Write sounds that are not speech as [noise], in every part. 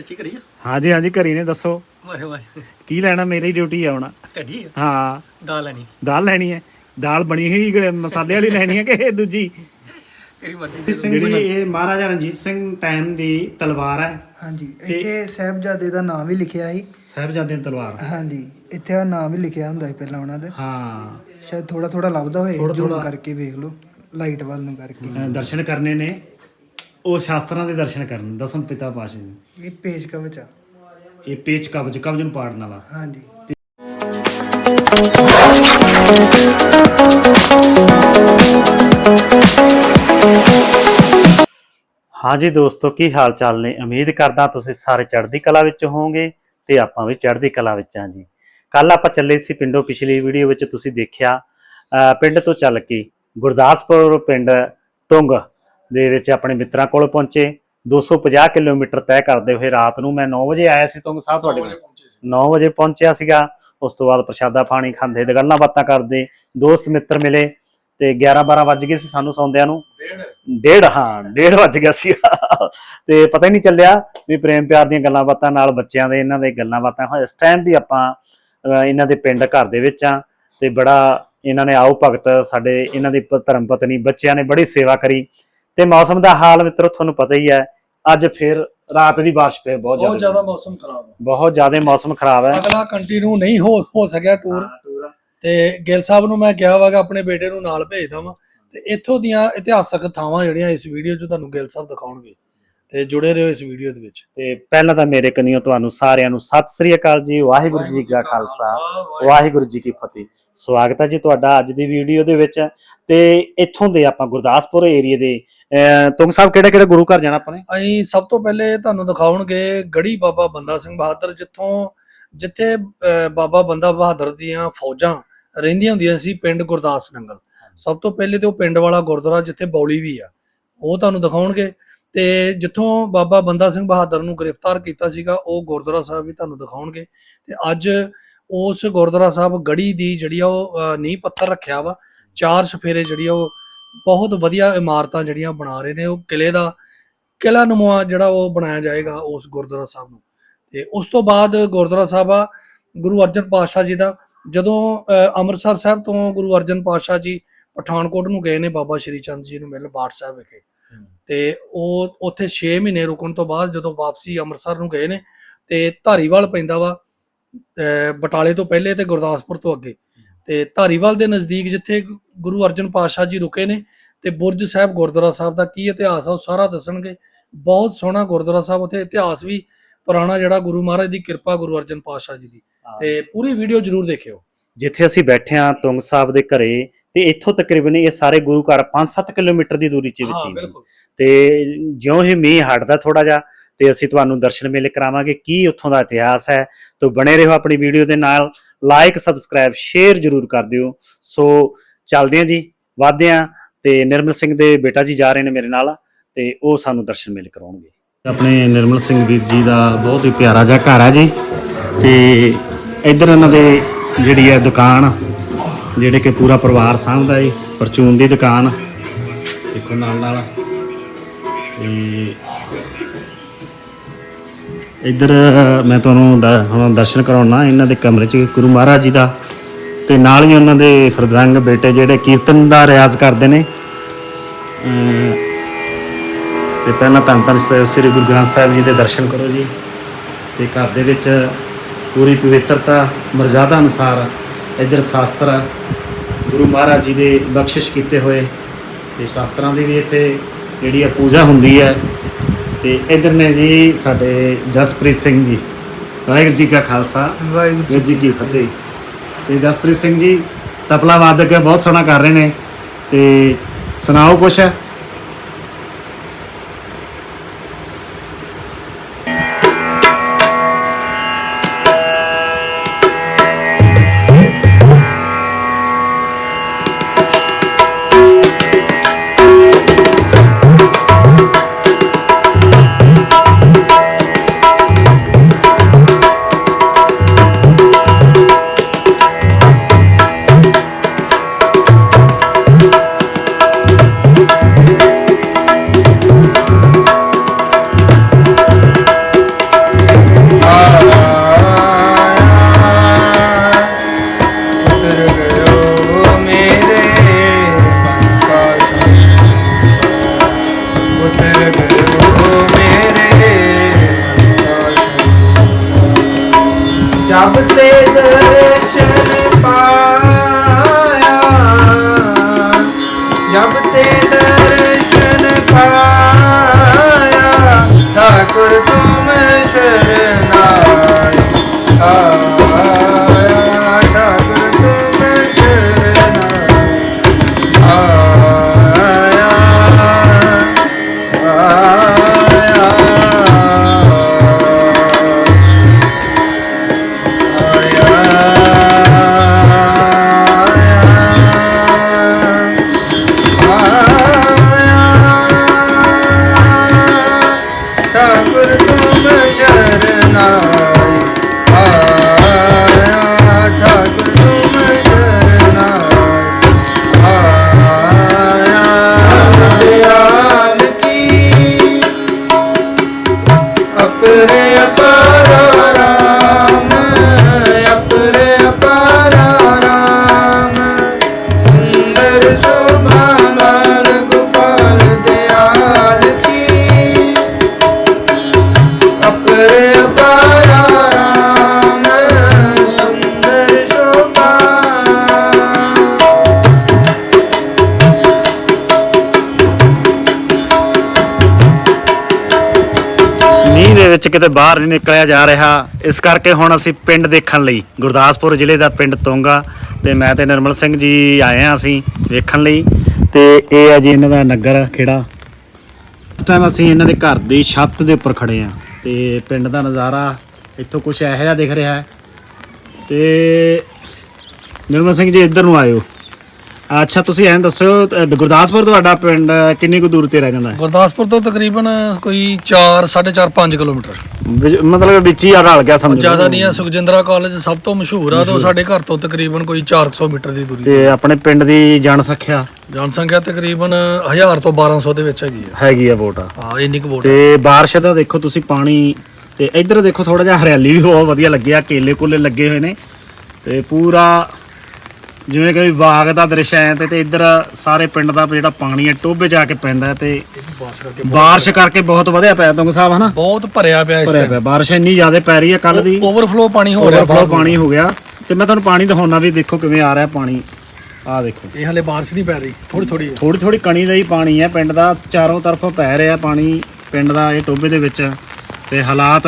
ਅੱਛੀ ਕਰੀ ਹਾਂਜੀ ਹਾਂਜੀ ਘਰੀ ਨੇ ਦੱਸੋ। ਮਾਰੇ ਮਾਰੇ ਕੀ ਲੈਣਾ ਮੇਰੀ ਡਿਊਟੀ ਆ ਹੁਣ? ਢੱਡੀ ਆ। ਹਾਂ। ਦਾਲ ਲੈਣੀ। ਦਾਲ ਲੈਣੀ ਹੈ? ਦਾਲ ਬਣੀ ਹੋਈ ਮਸਾਲੇ ਵਾਲੀ ਲੈਣੀ ਹੈ ਕਿ ਇਹ ਦੂਜੀ? ਕਿਹੜੀ ਮਰਜ਼ੀ ਸਿੰਘ ਜੀ ਇਹ ਮਹਾਰਾਜਾ ਰਣਜੀਤ ਸਿੰਘ ਟਾਈਮ ਦੀ ਤਲਵਾਰ ਹੈ। ਹਾਂਜੀ ਇੱਥੇ ਸਾਹਿਬਜ਼ਾਦੇ ਦਾ ਨਾਮ ਵੀ ਲਿਖਿਆ ਸੀ। ਸਾਹਿਬਜ਼ਾਦੇ ਦੀ ਤਲਵਾਰ। ਹਾਂਜੀ ਇੱਥੇ ਆ ਨਾਮ ਵੀ ਲਿਖਿਆ ਹੁੰਦਾ ਸੀ ਪਹਿਲਾਂ ਉਹਨਾਂ ਦਾ। ਹਾਂ। ਸ਼ਾਇਦ ਥੋੜਾ ਥੋੜਾ ਲੱਭਦਾ ਹੋਏ ਜ਼ੂਮ। ਕਰਕੇ ਵੇਖ ਲਓ ਲਾਈਟ ਵੱਲ ਨੂੰ ਕਰਕੇ। ਅ, ਦਰਸ਼ਨ ਕਰਨੇ ਨੇ। ਉਹ ਸ਼ਾਸਤਰਾਂ ਦੇ ਦਰਸ਼ਨ ਕਰਨ ਦਸਮ ਪਿਤਾ ਪਾਸ਼ਾ ਜੀ। ਇਹ ਪੇਜ ਕਵਚ ਆ। ਇਹ ਪੇਚ ਕਬਜ ਕਬਜ ਨੂੰ ਪਾੜਨ ਵਾਲਾ। ਹਾਂਜੀ। ਹਾਂਜੀ ਦੋਸਤੋ ਕੀ ਹਾਲ ਚਾਲ ਨੇ? ਉਮੀਦ ਕਰਦਾ ਤੁਸੀਂ ਸਾਰੇ ਚੜ੍ਹਦੀ ਕਲਾ ਵਿੱਚ ਹੋਵੋਗੇ ਤੇ ਆਪਾਂ ਵੀ ਚੜ੍ਹਦੀ ਕਲਾ ਵਿੱਚ ਹਾਂ ਜੀ। ਕੱਲ ਆਪਾਂ ਚੱਲੇ ਸੀ ਪਿੰਡੋਂ ਪਿਛਲੀ ਵੀਡੀਓ ਵਿੱਚ ਤੁਸੀਂ ਦੇਖਿਆ ਅਹ ਪਿੰਡ ਤੋਂ ਚੱਲ ਕੇ ਗੁਰਦਾਸਪੁਰ ਪਿੰਡ ਤੁੰਗ ਦੇ ਵਿੱਚ ਆਪਣੇ ਮਿੱਤਰਾਂ ਕੋਲ ਪਹੁੰਚੇ। 250 ਕਿਲੋਮੀਟਰ ਤੈਅ ਕਰਦੇ ਹੋਏ ਰਾਤ ਨੂੰ ਮੈਂ 9 ਵਜੇ ਆਇਆ ਸੀ ਤੁੰਗ ਸਾਹਿਬ ਤੁਹਾਡੇ ਕੋਲ। 9 ਵਜੇ ਪਹੁੰਚਿਆ ਸੀਗਾ। ਉਸ ਤੋਂ ਬਾਅਦ ਪ੍ਰਸ਼ਾਦਾ ਪਾਣੀ ਖਾਂਦੇ ਤੇ ਗੱਲਾਂ ਬਾਤਾਂ ਕਰਦੇ। ਦੋਸਤ ਮਿੱਤਰ ਮਿਲੇ ਤੇ 11 12 ਵੱਜ ਗਏ ਸੀ ਸਾਨੂੰ ਸੌਂਦਿਆਂ ਨੂੰ। ਡੇਢ, ਹਾਂ, ਡੇਢ ਵੱਜ ਗਿਆ ਸੀ ਤੇ ਪਤਾ ਹੀ ਨਹੀਂ ਚੱਲਿਆ ਵੀ ਪ੍ਰੇਮ ਪਿਆਰ ਦੀਆਂ ਗੱਲਾਂ ਬਾਤਾਂ ਨਾਲ ਬੱਚਿਆਂ ਦੇ ਇਹਨਾਂ ਦੇ ਗੱਲਾਂ ਬਾਤਾਂ ਹੋਏ ਇਸ ਟਾਈਮ ਵੀ ਆਪਾਂ ਇਹਨਾਂ ਦੇ ਪਿੰਡ ਘਰ ਦੇ ਵਿੱਚ ਆ ਤੇ ਬੜਾ ਇਹਨਾਂ ਨੇ ਆਓ ਭਗਤ ਸਾਡੇ ਇਹਨਾਂ ਦੀ ਧਰਮ ਪਤਨੀ ਬੱਚਿਆਂ ਨੇ ਬੜੀ ਸੇਵਾ ਕਰੀ। ਤੇ ਮੌਸਮ ਦਾ ਹਾਲ ਮਿੱਤਰੋ ਤੁਹਾਨੂੰ ਪਤਾ ਹੀ ਹੈ ਅੱਜ ਫਿਰ ਰਾਤ ਦੀ ਬਾਰਿਸ਼ ਪਈ ਬਹੁਤ ਬਹੁਤ ਜ਼ਿਆਦਾ। ਜ਼ਿਆਦਾ ਮੌਸਮ ਖਰਾਬ ਆ। ਬਹੁਤ ਜ਼ਿਆਦਾ ਮੌਸਮ ਖਰਾਬ ਹੈ। ਅਗਲਾ ਕੰਟੀਨਿਊ ਨਹੀਂ ਹੋ ਹੋ ਸਕਿਆ ਟੂਰ ਤੇ ਗਿੱਲ ਸਾਹਿਬ ਨੂੰ ਮੈਂ ਕਿਹਾ ਵਾਗਾ ਆਪਣੇ ਬੇਟੇ ਨੂੰ ਨਾਲ ਭੇਜਦਾ ਵਾਂ ਤੇ ਇੱਥੋਂ ਦੀਆਂ ਇਤਿਹਾਸਕ ਥਾਵਾਂ ਜਿਹੜੀਆਂ ਇਸ ਵੀਡੀਓ 'ਚ ਤੁਹਾਨੂੰ ਗਿੱਲ ਸਾਹਿਬ ਦਿਖਾਉਣਗੇ। ਤੇ ਜੁੜੇ ਰਹੋ ਇਸ ਵੀਡੀਓ ਦੇ ਵਿੱਚ। ਤੇ ਪਹਿਲਾਂ ਤਾਂ ਮੇਰੇ ਕਨੀਓ ਤੁਹਾਨੂੰ ਸਾਰਿਆਂ ਨੂੰ ਸਤਿ ਸ੍ਰੀ ਅਕਾਲ ਜੀ ਵਾਹਿਗੁਰੂ ਜੀ ਕਾ ਖਾਲਸਾ ਵਾਹਿਗੁਰੂ ਜੀ ਕੀ ਫਤਿਹ। ਸਵਾਗਤ ਹੈ ਜੀ ਤੁਹਾਡਾ ਅੱਜ ਦੀ ਵੀਡੀਓ ਦੇ ਵਿੱਚ। ਤੇ ਇੱਥੋਂ ਦੇ ਆਪਾਂ ਗੁਰਦਾਸਪੁਰ ਏਰੀਆ ਦੇ ਤੁੰਗ ਸਾਹਿਬ ਕਿਹੜੇ ਕਿਹੜੇ ਗੁਰੂ ਘਰ ਜਾਣਾ ਆਪਾਂ ਨੇ? ਅਸੀਂ ਸਭ ਤੋਂ ਪਹਿਲੇ ਤੁਹਾਨੂੰ ਦਿਖਾਉਣਗੇ ਗੜੀ ਬਾਬਾ ਬੰਦਾ ਸਿੰਘ ਬਹਾਦਰ ਜਿੱਥੋਂ ਜਿੱਥੇ ਬਾਬਾ ਬੰਦਾ ਬਹਾਦਰ ਦੀਆਂ ਫੌਜਾਂ ਰਹਿੰਦੀਆਂ ਹੁੰਦੀਆਂ ਸੀ ਪਿੰਡ ਗੁਰਦਾਸ ਨੰਗਲ। ਸਭ ਤੋਂ ਪਹਿਲੇ ਤੇ ਉਹ ਪਿੰਡ ਵਾਲਾ ਗੁਰਦੁਆਰਾ ਜਿੱਥੇ ਬੌਲੀ ਵੀ ਆ ਉਹ ਤੁਹਾਨੂੰ ਦਿਖਾਉਣਗੇ। ਤੇ ਜਿੱਥੋਂ ਬਾਬਾ ਬੰਦਾ ਸਿੰਘ ਬਹਾਦਰ ਨੂੰ ਗ੍ਰਿਫਤਾਰ ਕੀਤਾ ਸੀਗਾ, ਉਹ ਗੁਰਦੁਆਰਾ ਸਾਹਿਬ ਵੀ ਤੁਹਾਨੂੰ ਦਿਖਾਉਣਗੇ। ਤੇ ਅੱਜ ਉਸ ਗੁਰਦੁਆਰਾ ਸਾਹਿਬ ਗੜੀ ਦੀ ਜਿਹੜੀ ਆ ਉਹ ਨੀਂਹ ਪੱਥਰ ਰੱਖਿਆ ਵਾ। ਚਾਰ ਸਫੇਰੇ ਜਿਹੜੀ ਆ ਉਹ ਬਹੁਤ ਵਧੀਆ ਇਮਾਰਤਾਂ ਜਿਹੜੀਆਂ ਬਣਾ ਰਹੇ ਨੇ। ਉਹ ਕਿਲੇ ਦਾ ਕਿਲਾ ਨੁਮਾ ਜਿਹੜਾ ਉਹ ਬਣਾਇਆ ਜਾਏਗਾ ਉਸ ਗੁਰਦੁਆਰਾ ਸਾਹਿਬ ਨੂੰ। ਤੇ ਉਸ ਤੋਂ ਬਾਅਦ ਗੁਰਦੁਆਰਾ ਸਾਹਿਬ ਆ, ਗੁਰੂ ਅਰਜਨ ਪਾਤਸ਼ਾਹ ਜੀ ਦਾ। ਜਦੋਂ ਅੰਮ੍ਰਿਤਸਰ ਸਾਹਿਬ ਤੋਂ ਗੁਰੂ ਅਰਜਨ ਪਾਤਸ਼ਾਹ ਜੀ ਪਠਾਨਕੋਟ ਨੂੰ ਗਏ ਨੇ ਬਾਬਾ ਸ਼੍ਰੀ ਚੰਦ ਜੀ ਨੂੰ ਮਿਲਣ ਬਾਠ ਸਾਹਿਬ ਵਿਖੇ। ਤੇ ਉਹ ਉੱਥੇ 6 ਮਹੀਨੇ ਰੁਕਣ ਤੋਂ ਬਾਅਦ ਜਦੋਂ ਵਾਪਸੀ ਅੰਮ੍ਰਿਤਸਰ ਨੂੰ ਗਏ ਨੇ ਤੇ ਧਾਰੀਵਾਲ ਪੈਂਦਾ ਵਾ ਬਟਾਲੇ ਤੋਂ ਪਹਿਲੇ ਤੇ ਗੁਰਦਾਸਪੁਰ ਤੋਂ ਅੱਗੇ। ਤੇ ਧਾਰੀਵਾਲ ਦੇ ਨਜ਼ਦੀਕ ਜਿੱਥੇ ਗੁਰੂ ਅਰਜਨ ਪਾਤਸ਼ਾਹ ਜੀ ਰੁਕੇ ਨੇ ਤੇ ਬੁਰਜ ਸਾਹਿਬ ਗੁਰਦੁਆਰਾ ਸਾਹਿਬ ਦਾ ਕੀ ਇਤਿਹਾਸ ਆ ਉਹ ਸਾਰਾ ਦੱਸਣਗੇ। ਬਹੁਤ ਸੋਹਣਾ ਗੁਰਦੁਆਰਾ ਸਾਹਿਬ ਉੱਥੇ ਇਤਿਹਾਸ ਵੀ ਪੁਰਾਣਾ ਜਿਹੜਾ ਗੁਰੂ ਮਹਾਰਾਜ ਦੀ ਕਿਰਪਾ ਗੁਰੂ ਅਰਜਨ ਪਾਤਸ਼ਾਹ ਜੀ ਦੀ। ਤੇ ਪੂਰੀ ਵੀਡੀਓ ਜਰੂਰ ਦੇਖਿਓ। ਜਿੱਥੇ ਅਸੀਂ ਬੈਠੇ ਆ ਤੁੰਗ ਸਾਹਿਬ ਦੇ ਘਰੇ ਤੇ ਇੱਥੋਂ ਤਕਰੀਬਨ ਇਹ ਸਾਰੇ ਗੁਰੂ ਘਰ 5-7 ਕਿਲੋਮੀਟਰ ਦੀ ਦੂਰੀ 'ਚ ਵਿੱਚ ਹਾਂ ਹੀ ਨੇ। ਬਿਲਕੁਲ। ਤੇ ਜਿਉਂ ਹੀ ਮੀਂਹ ਹਟਦਾ ਥੋੜਾ ਜਿਹਾ ਤੇ ਅਸੀਂ ਤੁਹਾਨੂੰ ਦਰਸ਼ਨ ਮੇਲੇ ਕਰਾਵਾਂਗੇ ਕੀ ਉੱਥੋਂ ਦਾ ਇਤਿਹਾਸ ਹੈ। ਤੋਂ ਬਣੇ ਰਹੋ ਆਪਣੀ ਵੀਡੀਓ ਦੇ ਨਾਲ ਲਾਈਕ ਸਬਸਕ੍ਰਾਈਬ ਸ਼ੇਅਰ ਜਰੂਰ ਕਰ ਦਿਓ। ਸੋ ਚੱਲਦੇ ਹਾਂ ਜੀ ਵਧਦੇ ਹਾਂ ਤੇ ਨਿਰਮਲ ਸਿੰਘ ਦੇ ਬੇਟਾ ਜੀ ਜਾ ਰਹੇ ਨੇ ਮੇਰੇ ਨਾਲ ਤੇ ਉਹ ਸਾਨੂੰ ਦਰਸ਼ਨ ਮੇਲੇ ਕਰਾਉਣਗੇ। ਆਪਣੇ ਨਿਰਮਲ ਸਿੰਘ ਵੀਰ ਜੀ ਦਾ ਬਹੁਤ ਹੀ ਪਿਆਰਾ ਜਿਹਾ ਘਰ ਹੈ ਜੀ ਤੇ ਇੱਧਰ ਇਹਨਾਂ ਦੇ ਜਿਹੜੀ ਹੈ ਦੁਕਾਨ, ਜਿਹੜੇ ਕਿ ਪੂਰਾ ਪਰਿਵਾਰ ਸਾਂਭਦਾ ਹੈ ਪਰਚੂਨ ਦੀ ਦੁਕਾਨ। ਦੇਖੋ ਨਾਲ ਨਾਲ। ਤੇ ਇੱਧਰ ਮੈਂ ਤੁਹਾਨੂੰ ਹੁਣ ਦਰਸ਼ਨ ਕਰਾਉਣਾ ਇਹਨਾਂ ਦੇ ਕਮਰੇ 'ਚ ਗੁਰੂ ਮਹਾਰਾਜ ਜੀ ਦਾ। ਤੇ ਨਾਲ ਹੀ ਉਹਨਾਂ ਦੇ ਫਰਜ਼ੰਗ ਬੇਟੇ ਜਿਹੜੇ ਕੀਰਤਨ ਦਾ ਰਿਆਜ਼ ਕਰਦੇ ਨੇ। ਅਮ, ਤੇ ਪਹਿਲਾਂ ਧੰਨ ਧੰਨ ਸ੍ਰੀ ਗੁਰੂ ਗ੍ਰੰਥ ਸਾਹਿਬ ਜੀ ਦੇ ਦਰਸ਼ਨ ਕਰੋ ਜੀ। ਤੇ ਘਰ ਦੇ ਵਿੱਚ ਪੂਰੀ ਪਵਿੱਤਰਤਾ ਮਰਜ਼ਾਦਾ ਅਨੁਸਾਰ ਇੱਧਰ ਸ਼ਾਸਤਰ ਗੁਰੂ ਮਹਾਰਾਜ ਜੀ ਦੇ ਬਖਸ਼ਿਸ਼ ਕੀਤੇ ਹੋਏ ਤੇ ਸ਼ਾਸਤਰਾਂ ਦੀ ਵੀ ਇੱਥੇ ਜਿਹੜੀ ਆ ਪੂਜਾ ਹੁੰਦੀ ਹੈ ਤੇ ਇੱਧਰ ਨੇ ਜੀ ਸਾਡੇ ਜਸਪ੍ਰੀਤ ਸਿੰਘ ਜੀ ਵਾਹਿਗੁਰੂ ਜੀ ਕਾ ਖਾਲਸਾ ਵਾਹਿਗੁਰੂ ਜੀ ਕੀ ਫਤਿਹ। ਤੇ ਜਸਪ੍ਰੀਤ ਸਿੰਘ ਜੀ ਤਬਲਾ ਵਾਦਕ ਬਹੁਤ ਸੋਹਣਾ ਕਰ ਰਹੇ ਨੇ। ਤੇ ਸੁਣਾਓ ਕੁਛ? good. ਵਿੱਚ ਕਿਤੇ ਬਾਹਰ ਨਹੀਂ ਨਿਕਲਿਆ ਜਾ ਰਿਹਾ। ਇਸ ਕਰਕੇ ਹੁਣ ਅਸੀਂ ਪਿੰਡ ਦੇਖਣ ਲਈ, ਗੁਰਦਾਸਪੁਰ ਜ਼ਿਲ੍ਹੇ ਦਾ ਪਿੰਡ ਤੋਂਗਾ ਤੇ ਮੈਂ ਤੇ ਨਿਰਮਲ ਸਿੰਘ ਜੀ ਆਏ ਆ ਅਸੀਂ ਵੇਖਣ ਲਈ। ਤੇ ਇਹ ਹੈ ਜੀ ਇਹਨਾਂ ਦਾ ਨਗਰ ਖੇੜਾ। ਇਸ ਟਾਈਮ ਅਸੀਂ ਇਹਨਾਂ ਦੇ ਘਰ ਦੀ ਛੱਤ ਦੇ ਉੱਪਰ ਖੜੇ ਆ ਤੇ ਪਿੰਡ ਦਾ ਨਜ਼ਾਰਾ ਇੱਥੋਂ ਕੁਝ ਇਹੋ ਜਿਹਾ ਦਿਖ ਰਿਹਾ ਹੈ। ਤੇ ਨਿਰਮਲ ਸਿੰਘ ਜੀ, ਇੱਧਰ ਨੂੰ ਆਇਓ। ਅੱਛਾ ਤੁਸੀਂ ਐਂ ਦੱਸੋ ਅ, ਗੁਰਦਾਸਪੁਰ ਤੁਹਾਡਾ ਪਿੰਡ ਕਿੰਨੀ ਕੁ ਦੂਰ ਤੇ ਰਹਿ ਜਾਂਦਾ ਹੈ? ਗੁਰਦਾਸਪੁਰ ਤੋਂ ਤਕਰੀਬਨ ਕੋਈ 4 4.5 5 ਕਿਲੋਮੀਟਰ। ਵਿਚ- ਮਤਲਬ ਵਿੱਚ ਹੀ ਆ ਰਲ ਗਿਆ ਸਮਝ। ਜ਼ਿਆਦਾ ਨਹੀਂ ਆ ਸੁਖਜਿੰਦਰਾ ਕਾਲਜ ਸਭ ਤੋਂ ਮਸ਼ਹੂਰ ਆ ਤੇ ਉਹ ਸਾਡੇ ਘਰ ਤੋਂ ਤਕਰੀਬਨ ਕੋਈ 400 ਮੀਟਰ ਦੀ ਦੂਰੀ ਤੇ ਤੇ ਆਪਣੇ ਪਿੰਡ ਦੀ ਜਨਸੰਖਿਆ? ਜਨਸੰਖਿਆ ਤਕਰੀਬਨ 1000 ਤੋਂ 1200 ਦੇ ਵਿੱਚ ਹੈਗੀ ਆ। ਹੈਗੀ ਆ ਵੋਟ ਹਾਂ ਇੰਨੀ ਕੁ ਵੋਟ ਤੇ ਬਾਰਿਸ਼ ਦਾ ਦੇਖੋ ਤੁਸੀਂ ਪਾਣੀ ਤੇ ਇੱਧਰ ਦੇਖੋ ਥੋੜਾ ਜਿਹਾ ਹਰਿਆਲੀ ਵੀ ਬਹੁਤ ਵਧੀਆ ਲੱਗਿਆ ਕੇਲੇ ਕੁਲੇ ਲੱਗੇ ਹੋਏ ਨੇ ਤੇ ਪੂਰਾ ਜਿਵੇਂ ਕਿ ਬਾਗ ਦਾ ਦ੍ਰਿਸ਼ ਹੈ ਤੇ ਤੇ ਇੱਧਰ ਸਾਰੇ ਪਿੰਡ ਦਾ ਜਿਹੜਾ ਪਾਣੀ ਹੈ ਟੋਭੇ ਜਾ ਕੇ ਪੈਂਦਾ ਤੇ ਬਾਰਿਸ਼ ਕਰਕੇ ਬਾਰਿਸ਼ ਕਰਕੇ ਬਹੁਤ ਵਧਿਆ ਪਿਆ ਤੁੰਗ ਸਾਹਿਬ ਹਨਾ? ਬਹੁਤ ਭਰਿਆ ਪਿਆ ਇਸ ਭਰਿਆ ਪਿਆ। ਬਾਰਿਸ਼ ਇੰਨੀ ਜ਼ਿਆਦਾ ਪੈ ਰਹੀ ਹੈ ਕੱਲ ਦੀ। ਓਵਰਫਲੋ ਪਾਣੀ ਹੋ ਰਿਹਾ ਓਵਰਫਲੋ ਪਾਣੀ ਹੋ ਗਿਆ। ਤੇ ਮੈਂ ਤੁਹਾਨੂੰ ਪਾਣੀ ਦਿਖਾਉਣਾ ਵੀ ਦੇਖੋ ਕਿਵੇਂ ਆ ਰਿਹਾ ਪਾਣੀ। ਆਹ ਦੇਖੋ। ਇਹ ਹਲੇ ਬਾਰਿਸ਼ ਨਹੀਂ ਪੈ ਰਹੀ ਥੋੜੀ ਥੋੜੀ ਥੋੜੀ ਥੋੜੀ ਕਣੀ ਦਾ ਹੀ ਪਾਣੀ ਹੈ। ਪਿੰਡ ਦਾ ਚਾਰੋਂ ਤਰਫੋਂ ਪੈ ਰਿਹਾ ਪਾਣੀ ਪਿੰਡ ਦਾ ਇਹ ਟੋਬੇ ਦੇ ਵਿੱਚ। ਤੇ ਹਾਲਾਤ